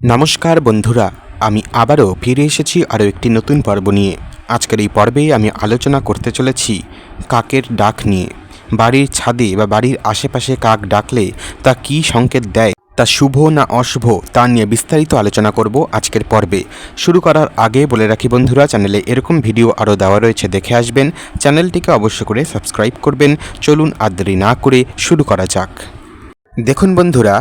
নমস্কার বন্ধুরা, আমি আবারও ফিরে এসেছি আরও একটি নতুন পর্ব নিয়ে। আজকের এই পর্বে আমি আলোচনা করতে চলেছি কাকের ডাক নিয়ে। বাড়ির ছাদে বা বাড়ির আশেপাশে কাক ডাকলে তা কী সংকেত দেয়, তা শুভ না অশুভ, তা নিয়ে বিস্তারিত আলোচনা করব আজকের পর্বে। শুরু করার আগে বলে রাখি বন্ধুরা, চ্যানেলে এরকম ভিডিও আরও দেওয়া রয়েছে, দেখে আসবেন। চ্যানেলটিকে অবশ্য করে সাবস্ক্রাইব করবেন। চলুন আর না করে শুরু করা যাক। দেখুন বন্ধুরা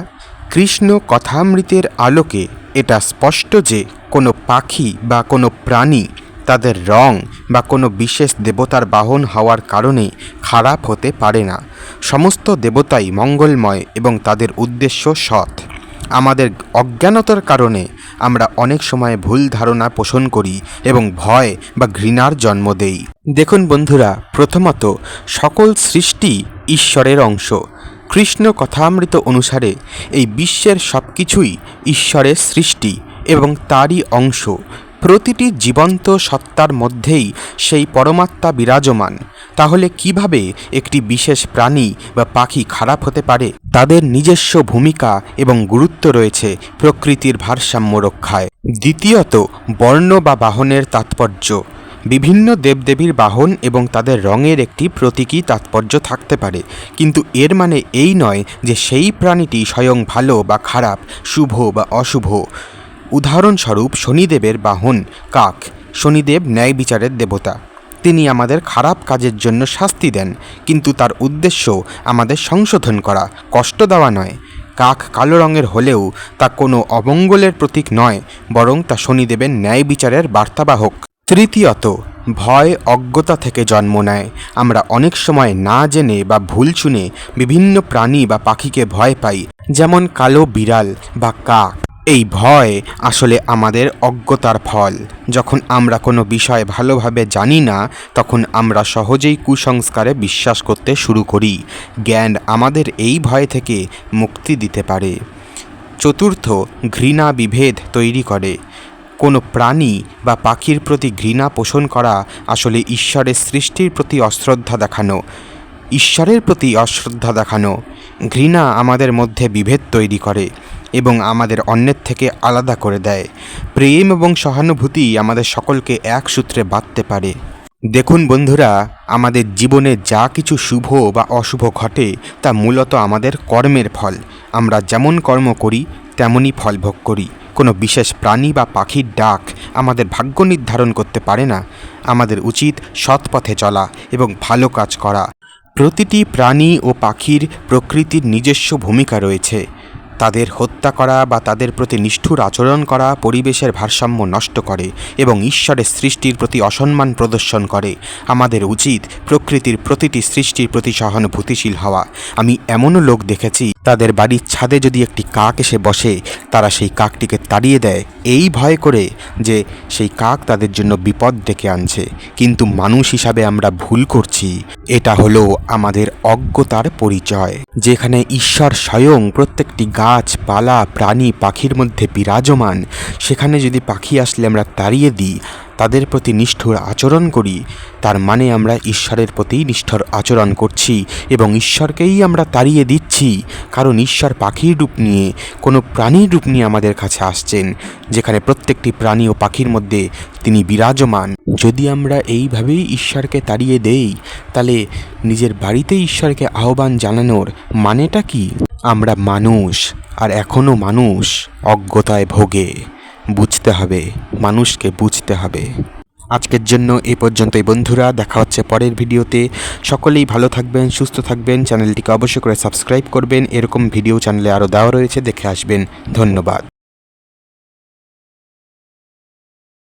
কৃষ্ণ কথামৃতের আলোকে এটা স্পষ্ট যে কোনো পাখি বা কোনো প্রাণী তাদের রং বা কোনো বিশেষ দেবতার বাহন হওয়ার কারণে খারাপ হতে পারে না। সমস্ত দেবতাই মঙ্গলময় এবং তাদের উদ্দেশ্য সৎ। আমাদের অজ্ঞানতার কারণে আমরা অনেক সময় ভুল ধারণা পোষণ করি এবং ভয় বা ঘৃণার জন্ম দেই। দেখুন বন্ধুরা, প্রথমত সকল সৃষ্টি ঈশ্বরের অংশ। কৃষ্ণ কথামৃত অনুসারে এই বিশ্বের সব কিছুই ঈশ্বরের সৃষ্টি এবং তারই অংশ। প্রতিটি জীবন্ত সত্তার মধ্যেই সেই পরমাত্মা বিরাজমান। তাহলে কীভাবে একটি বিশেষ প্রাণী বা পাখি খারাপ হতে পারে? তাদের নিজস্ব ভূমিকা এবং গুরুত্ব রয়েছে প্রকৃতির ভারসাম্য রক্ষায়। দ্বিতীয়ত, বর্ণ বা বাহনের তাৎপর্য। বিভিন্ন দেবদেবীর বাহন এবং তাদের রঙের একটি প্রতীকী তাৎপর্য থাকতে পারে। কিন্তু এর মানে এই নয় যে সেই প্রাণীটি স্বয়ং ভালো বা খারাপ, শুভ বা অশুভ। উদাহরণস্বরূপ শনিদেবের বাহন, কাক, শনিদেব ন্যায় বিচারের দেবতা। তিনি আমাদের খারাপ কাজের জন্য শাস্তি দেন, কিন্তু তার উদ্দেশ্য আমাদের সংশোধন করা, কষ্ট দেওয়া নয়। কাক কালো রঙের হলেও তা কোনো অমঙ্গলের প্রতীক নয়, বরং তা শনিদেবের ন্যায় বিচারের বার্তাবাহক। তৃতীয়ত, ভয় অজ্ঞতা থেকে জন্ম নেয়। আমরা অনেক সময় না জেনে বা ভুল শুনে বিভিন্ন প্রাণী বা পাখিকে ভয় পাই, যেমন কালো বিড়াল বা কাক। এই ভয় আসলে আমাদের অজ্ঞতার ফল। যখন আমরা কোনো বিষয় ভালোভাবে জানি না, তখন আমরা সহজেই কুসংস্কারে বিশ্বাস করতে শুরু করি। জ্ঞান আমাদের এই ভয় থেকে মুক্তি দিতে পারে। চতুর্থ, ঘৃণা বিভেদ তৈরি করে। কোনো প্রাণী বা পাখির প্রতি ঘৃণা পোষণ করা আসলে ঈশ্বরের সৃষ্টির প্রতি অশ্রদ্ধা দেখানো। ঈশ্বরের প্রতি অশ্রদ্ধা দেখানো। ঘৃণা আমাদের মধ্যে বিভেদ তৈরি করে এবং আমাদের অন্যের থেকে আলাদা করে দেয়। প্রেম এবং সহানুভূতি আমাদের সকলকে এক সূত্রে বাঁধতে পারে। দেখুন বন্ধুরা, আমাদের জীবনে যা কিছু শুভ বা অশুভ ঘটে তা মূলত আমাদের কর্মের ফল। আমরা যেমন কর্ম করি, তেমনই ফল ভোগ করি। কোনো বিশেষ প্রাণী বা পাখির ডাক আমাদের ভাগ্য নির্ধারণ করতে পারে না। আমাদের উচিত সৎ পথে চলা এবং ভালো কাজ করা। প্রতিটি প্রাণী ও পাখির প্রকৃতির নিজস্ব ভূমিকা রয়েছে। তাদের হত্যা করা বা তাদের প্রতি নিষ্ঠুর আচরণ করা পরিবেশের ভারসাম্য নষ্ট করে এবং ঈশ্বরের সৃষ্টির প্রতি অসম্মান প্রদর্শন করে। আমাদের উচিত প্রকৃতির প্রতিটি সৃষ্টির প্রতি সহানুভূতিশীল হওয়া। আমি এমনও লোক দেখেছি তাদের বাড়ির ছাদে যদি একটি কাক এসে বসে, তারা সেই কাকটিকে তাড়িয়ে দেয়। এই ভয় করে যে সেই কাক তাদের জন্য বিপদ ডেকে আনছে। কিন্তু মানুষ হিসাবে আমরা ভুল করছি। এটা হলো আমাদের অজ্ঞতার পরিচয়, যেখানে ঈশ্বর স্বয়ং প্রত্যেকটি গাছপালা প্রাণী, পাখির মধ্যে বিরাজমান। সেখানে যদি পাখি আসলে আমরা তাড়িয়ে দিই তাদের প্রতি নিষ্ঠুর আচরণ করি, তার মানে আমরা ঈশ্বরের প্রতি নিষ্ঠুর আচরণ করছি এবং ঈশ্বরকেই আমরা তাড়িয়ে দিচ্ছি, কারণ ঈশ্বর পাখির রূপ নিয়ে, কোনো প্রাণীর রূপ নিয়ে আমাদের কাছে আসছেন, যেখানে প্রত্যেকটি প্রাণী ও পাখির মধ্যে তিনি বিরাজমান। যদি আমরা এইভাবেই ঈশ্বরকে তাড়িয়ে দেই, তাহলে নিজের বাড়িতে ঈশ্বরকে আহ্বান জানানোর মানেটা কি? আমরা মানুষ, আর এখনও মানুষ অজ্ঞতায় ভোগে। বুঝতে হবে, মানুষকে বুঝতে হবে। আজকের জন্য এ পর্যন্তই বন্ধুরা, দেখা হচ্ছে পরের ভিডিওতে। সকলেই ভালো থাকবেন, সুস্থ থাকবেন, চ্যানেলটিকে অবশ্যই করে সাবস্ক্রাইব করবেন। এরকম ভিডিও চ্যানেলে আরও দেওয়া রয়েছে, দেখে আসবেন। ধন্যবাদ।